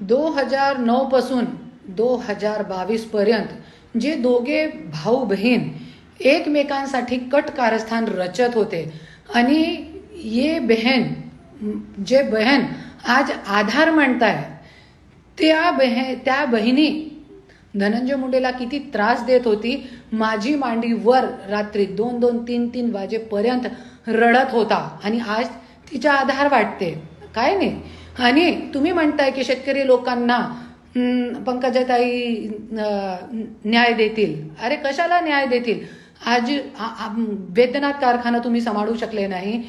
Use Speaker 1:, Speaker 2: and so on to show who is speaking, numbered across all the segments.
Speaker 1: दो हजार नऊ पासून दो हजार बावीस पर्यंत जे दोघे भाऊ बहीण एकमेकांसाठी कट कारस्थान रचत होते. आणि ये बहन जे बहन आज आधार म्हणताय त्या बहे त्या बहिणी धनंजय मुंडेला किती त्रास देत होती. माझी मांडी वर रात्री दोन दोन तीन तीन वाजेपर्यंत रडत होता. आणि आज तिच्या आधार वाटते. काय नाही. आणि तुम्ही म्हणताय की शेतकरी लोकांना पंकजाताई न्याय देतील. अरे कशाला न्याय देतील? आज वेदनाथ वेतनात कारखाना तुम्ही सांभाळू शकले नाही.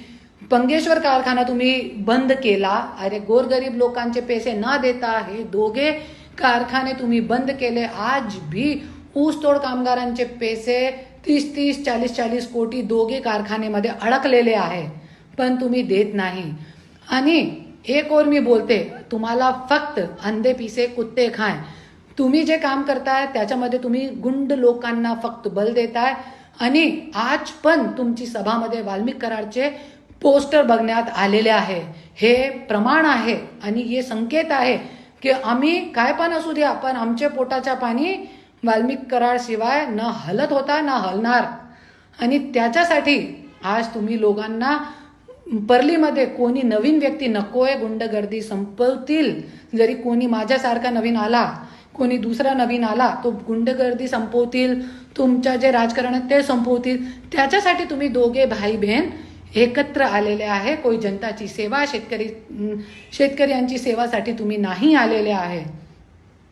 Speaker 1: पंगेश्वर कारखाना तुम्ही बंद केला. अरे गोरगरीब लोकांचे पैसे न देता हे दोघे कारखाने तुम्ही बंद केले. आज भी ऊसतोड कामगारांचे पैसे तीस तीस चाळीस चाळीस कोटी दोघे कारखान्यामध्ये अडकलेले आहे. पण तुम्ही देत नाही. आणि एक और मी बोलते तुम्हाला फक्त अंधे पिसे कुत्ते खाय तुम्ही जे काम करताय त्याच्यामध्ये तुम्ही गुंड लोकांना फक्त बल देताय. आणि आज पण तुमची सभामध्ये वाल्मिक कराडचे पोस्टर बघण्यात आलेले आहे. हे प्रमाण आहे आणि हे संकेत आहे की आम्ही काय पण असू द्या पण आमच्या पोटाच्या पाणी वाल्मिक कराड शिवाय न हलत होता न हलणार. आणि त्याच्यासाठी आज तुम्ही लोकांना परलीमध्ये कोणी नवीन व्यक्ती नकोय गुंडगर्दी संपवतील. जरी कोणी माझ्यासारखा नवीन आला कोणी दुसरा नवीन आला तो गुंडगर्दी संपवतील तुमच्या जे राजकारण आहे ते संपवतील. त्याच्यासाठी तुम्ही दोघे भाई बहीण एकत्र आलेले आहे. कोई जनताची सेवा शेतकरी शेतकऱ्यांची सेवासाठी तुम्ही नाही आलेले आहे.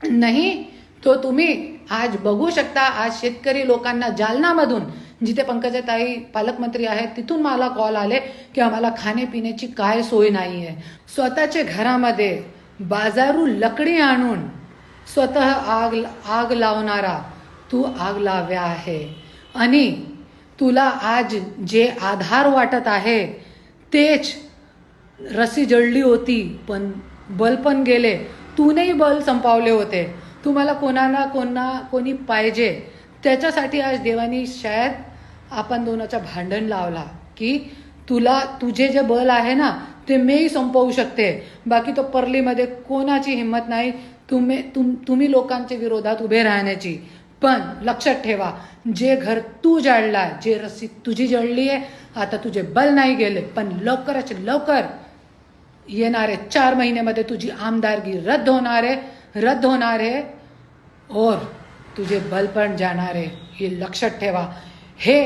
Speaker 1: नाही तो तुम्ही आज बघू शकता. आज शेतकरी लोकांना जालनामधून जिथे पंकजाताई पालकमंत्री आहेत तिथून मला कॉल आले की आम्हाला खाण्यापिण्याची काय सोय नाही आहे स्वतःच्या घरामध्ये बाजारू लकडी आणून स्वतः आग आग लावणारा तू आग लाव्या आहे. आणि तुला आज जे आधार वाटत आहे तेच रस्सी जळली होती पण बल पण गेले. तूनही बल संपावले होते. तुम्हाला कोणाला कोणा कोणी पाहिजे त्याच्यासाठी आज देवानी शायद आपण दोनाचं भांडण लावला की तुला तुझे जे बल आहे ना ते मी संपवू शकते. बाकी तो परलीमध्ये कोणाची हिंमत नाही तुम्ही तुम तुम्ही लोकांच्या विरोधात उभे राहण्याची. पण लक्षात ठेवा जे घर तू जळला जे रस्सी तुझी जळली आहे आता तुझे बल नाही गेले पण लवकरच लवकर येणारे चार महिन्यामध्ये तुझी आमदारगी रद्द होणार आहे रद्द होणार आहे और तुझे बल पण जाणार आहे हे लक्षात ठेवा. हे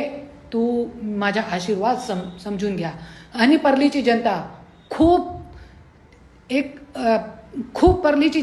Speaker 1: तू माझा आशीर्वाद सम समजून घ्या. आणि परलीची जनता खूप एक खूप परलीची